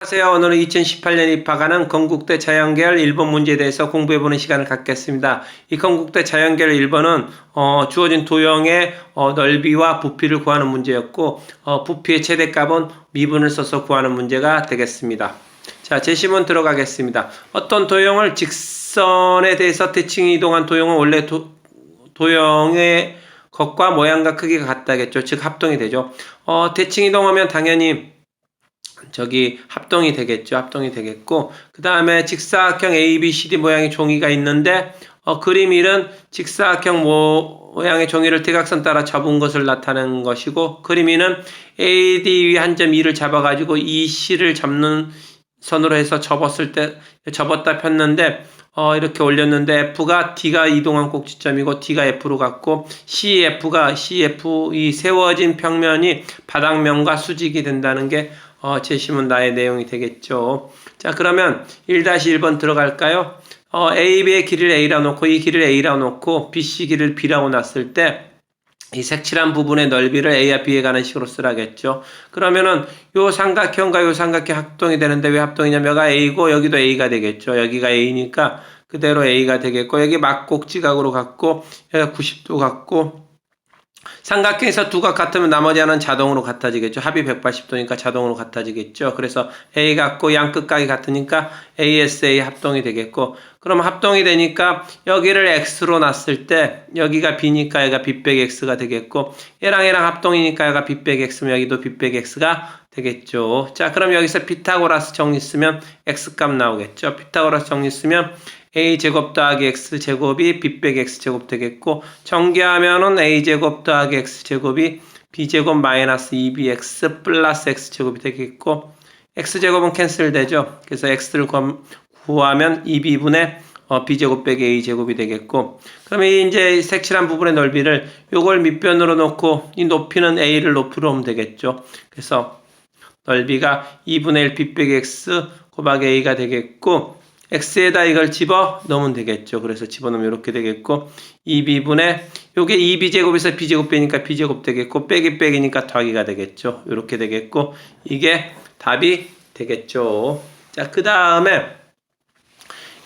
안녕하세요. 오늘은 2018년 입학하는 건국대 자연계열 1번 문제에 대해서 공부해보는 시간을 갖겠습니다. 이 건국대 자연계열 1번은 어, 주어진 도형의 어, 넓이와 부피를 구하는 문제였고 어, 부피의 최대값은 미분을 써서 구하는 문제가 되겠습니다. 자, 제시문 들어가겠습니다. 어떤 도형을 직선에 대해서 대칭 이동한 도형은 원래 도, 도형의 것과 모양과 크기가 같다겠죠. 즉 합동이 되죠. 어, 대칭 이동하면 당연히 저기 합동이 되겠죠. 합동이 되겠고 그 다음에 직사각형 A, B, C, D 모양의 종이가 있는데 어, 그림 1은 직사각형 모양의 종이를 대각선 따라 잡은 것을 나타내는 것이고 그림 2는 A, D 위 한 점 2를 잡아가지고 E, C를 잡는 선으로 해서 접었을 때 접었다 폈는데 어, 이렇게 올렸는데 F가 D가 이동한 꼭지점이고 D가 F로 갔고 CF가 CF 이 세워진 평면이 바닥면과 수직이 된다는 게 어, 제시문 나의 내용이 되겠죠. 자, 그러면 1-1번 들어갈까요? 어, AB의 길이를 A라 놓고 이 길이를 A라 놓고 BC 길이를 B라고 놨을 때 이 색칠한 부분의 넓이를 A와 B에 가는 식으로 쓰라겠죠. 그러면은 요 삼각형과 요 삼각형 합동이 되는데 왜 합동이냐면 여기가 A고 여기도 A가 되겠죠. 여기가 A니까 그대로 A가 되겠고 여기 막꼭지각으로 갖고 여기가 90도 갖고 삼각형에서 두각 같으면 나머지 하나는 자동으로 같아지겠죠. 합이 180도니까 자동으로 같아지겠죠. 그래서 A 같고 양 끝각이 같으니까 ASA 합동이 되겠고 그럼 합동이 되니까 여기를 X로 놨을 때 여기가 B니까 얘가 B 빼기 X가 되겠고 얘랑 얘랑 합동이니까 얘가 B 빼기 X면 여기도 B 빼기 X가 되겠죠. 자 그럼 여기서 피타고라스 정리 쓰면 X값 나오겠죠. 피타고라스 정리 쓰면 a제곱 더하기 x제곱이 b 빼기 x제곱 되겠고 정리하면은 a제곱 더하기 x제곱이 b제곱 마이너스 2bx 플러스 x제곱이 되겠고 x제곱은 캔슬되죠. 그래서 x를 구하면 2b분의 어, b제곱 빼기 a제곱이 되겠고 그러면 이제 색칠한 부분의 넓이를 요걸 밑변으로 놓고 이 높이는 a를 높이로 하면 되겠죠. 그래서 넓이가 2분의 1 b 빼기 x 곱하기 a가 되겠고 x에다 이걸 집어 넣으면 되겠죠. 그래서 집어넣으면 이렇게 되겠고 2b분의 요게 2b제곱에서 b제곱 빼니까 b제곱 되겠고 빼기 빼기니까 더하기가 되겠죠. 이렇게 되겠고 이게 답이 되겠죠. 자, 그 다음에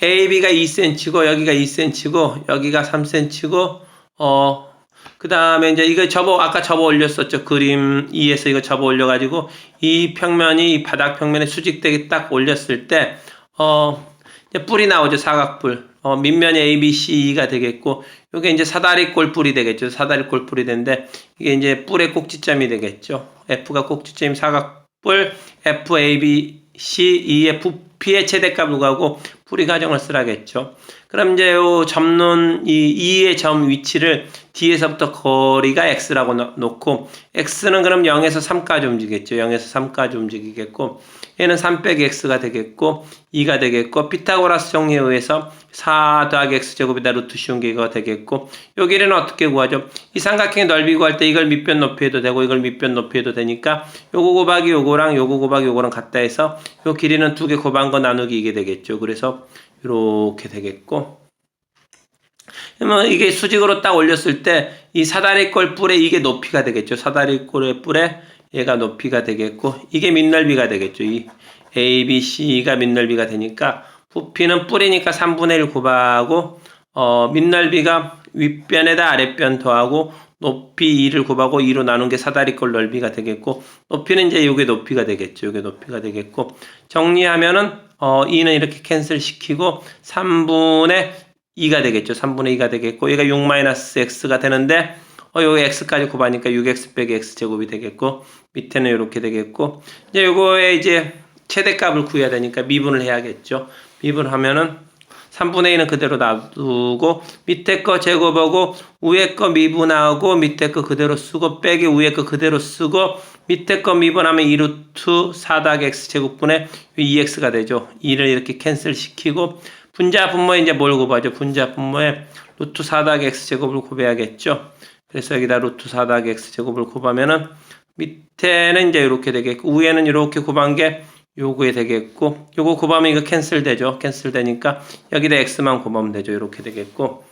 AB가 2cm고 여기가 2cm고 여기가 3cm고 어 그 다음에 이제 이거 접어 아까 접어 올렸었죠 그림 2에서 이거 접어 올려가지고 이 평면이 이 바닥 평면에 수직되게 딱 올렸을 때어 뿔이 나오죠. 사각뿔. 어, 밑면이 A, B, C, E가 되겠고, 요게 이제 사다리꼴 뿔이 되겠죠. 사다리꼴 뿔이 되는데, 이게 이제 뿔의 꼭지점이 되겠죠. F가 꼭지점이 사각뿔, F, A, B, C, E의 부피의 최대값을 구하고, 뿌리 가정을 쓰라겠죠. 그럼 이제 요 접는 이 2의 점 위치를 D에서부터 거리가 X라고 놓고, X는 그럼 0에서 3까지 움직이겠죠. 0에서 3까지 움직이겠고, 얘는 3 빼기 x가 되겠고 2가 되겠고 피타고라스 정리에 의해서 4 더하기 x제곱이다 루트 쉬운 게 이거 되겠고 요 길이는 어떻게 구하죠? 이 삼각형의 넓이 구할 때 이걸 밑변 높이 해도 되고 이걸 밑변 높이 해도 되니까 요거 곱하기 요거랑 요거 곱하기 요거랑 같다 해서 요 길이는 두 개 곱한 거 나누기 이게 되겠죠. 그래서 이렇게 되겠고 이게 수직으로 딱 올렸을 때 이 사다리꼴 뿔에 이게 높이가 되겠죠. 사다리꼴의 뿔에 얘가 높이가 되겠고 이게 밑넓이가 되겠죠. 이 A, B, C가 밑넓이가 되니까 부피는 뿌리니까 3분의 1 곱하고 어, 밑넓이가 윗변에다 아랫변 더하고 높이 2를 곱하고 2로 나눈 게 사다리꼴 넓이가 되겠고 높이는 이제 요게 높이가 되겠죠. 요게 높이가 되겠고 정리하면은 어, 2는 이렇게 캔슬 시키고 3분의 2가 되겠죠. 3분의 2가 되겠고 얘가 6-x가 되는데 어, 요 x까지 곱하니까 6x 빼기 x제곱이 되겠고, 밑에는 이렇게 되겠고, 이제 요거에 이제 최대값을 구해야 되니까 미분을 해야겠죠. 미분하면은 3분의 2는 그대로 놔두고, 밑에 거 제곱하고, 위에 거 미분하고, 밑에 거 그대로 쓰고, 빼기 위에 거 그대로 쓰고, 밑에 거 미분하면 2루트 4닭 x제곱분의 2x가 되죠. 2를 이렇게 캔슬 시키고, 분자 분모에 이제 뭘 곱하죠? 분자 분모에 루트 4닭 x제곱을 곱해야겠죠. 그래서 여기다 루트 4 더하기 x제곱을 곱하면은 밑에는 이제 이렇게 되겠고 위에는 이렇게 곱한 게 요거에 되겠고 요거 곱하면 이거 캔슬 되죠. 캔슬 되니까 여기다 x만 곱하면 되죠. 이렇게 되겠고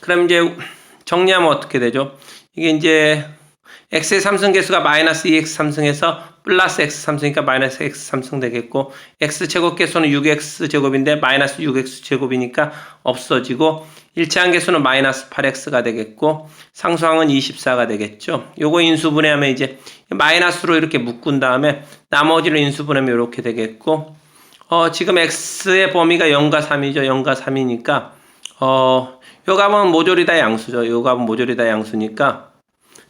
그럼 이제 정리하면 어떻게 되죠? 이게 이제 x의 삼승 계수가 마이너스 2x 삼승해서 플러스 x 3승이니까 마이너스 x 3승 되겠고 x 제곱 개수는 6x 제곱인데 마이너스 6x 제곱이니까 없어지고 일체한 개수는 마이너스 8x가 되겠고 상수항은 24가 되겠죠. 요거 인수분해하면 이제 마이너스로 이렇게 묶은 다음에 나머지를 인수분해하면 이렇게 되겠고 어, 지금 x의 범위가 0과 3이죠. 0과 3이니까 어, 요 값은 모조리 다 양수죠. 요 값은 모조리 다 양수니까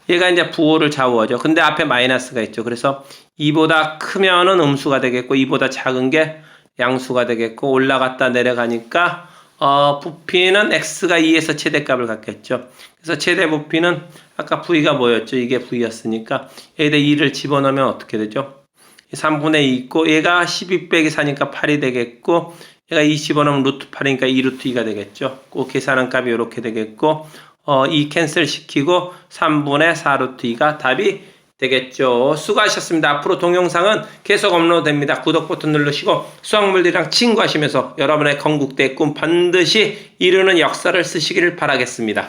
얘가 이제 부호를 좌우하죠. 근데 앞에 마이너스가 있죠. 그래서 2보다 크면은 음수가 되겠고 2보다 작은 게 양수가 되겠고 올라갔다 내려가니까 어, 부피는 x가 2에서 최대값을 갖겠죠. 그래서 최대 부피는 아까 v가 뭐였죠? 이게 v였으니까 여기다 2를 집어넣으면 어떻게 되죠? 3분의 2 있고 얘가 12 빼기 4니까 8이 되겠고 얘가 2 집어넣으면 루트 8이니까 2 루트 2가 되겠죠. 그 계산한 값이 이렇게 되겠고 어, 2 캔슬 시키고 3분의 4 루트 2가 답이 되겠죠. 수고하셨습니다. 앞으로 동영상은 계속 업로드됩니다. 구독 버튼 누르시고 수학물들이랑 친구하시면서 여러분의 건국대 꿈 반드시 이루는 역사를 쓰시기를 바라겠습니다.